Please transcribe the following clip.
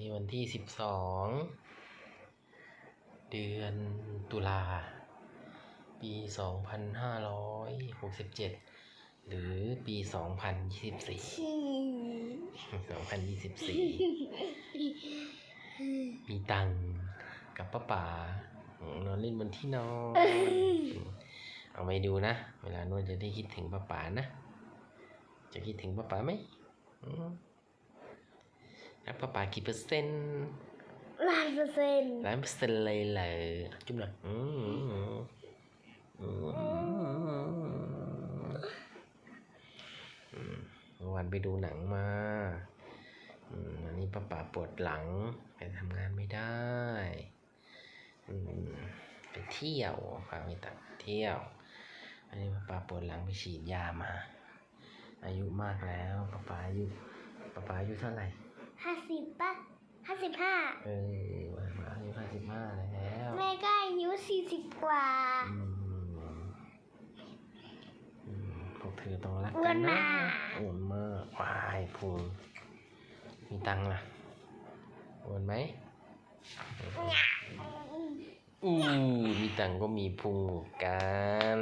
นี้วันที่สิบสองเดือนตุลา ปีสองพันห้าร้อยหกสิบเจ็ดหรือปีสองพันยี่สิบสี่สองพันยี่สิบสี่มีตังค์กับป้าป๋านอนเล่นบนที่นอนเอาไปดูนะ เวลานวดจะได้คิดถึงป้าป๋านะ จะคิดถึงป้าป๋าไหม อืมรักป้าป๋ากี่เปอร์เซ็นต์ล้านเปอร์เซ็นต์ร้อยเปอร์เซ็นต์เลยเหรอจุ๊บหน่อยอืมอืมอืมเมื่อวานไปดูหนังมาอืมอันนี้ป้าป๋าปวดหลังไปทำงานไม่ได้อืมไปเที่ยวพาไปตัดเที่ยว อันนี้ป้าป๋าปวดหลังไปฉีดยามา อายุมากแล้วป้าป๋าอายุป้าป๋าอายุเท่าไหร่ ห้าสิบป่ะห้าสิบห้าเออป้าป๋าอายุห้าสิบห้าแล้วแม่ก็อายุสี่สิบกว่าอืมอืมพวกเธอต้องรักอ้วกันนนะมากอ้วนมากวายพุงมีตังค์ล่ะอ้วนไหมอู้มีตังค์ก็มีพุงเหมือนกัน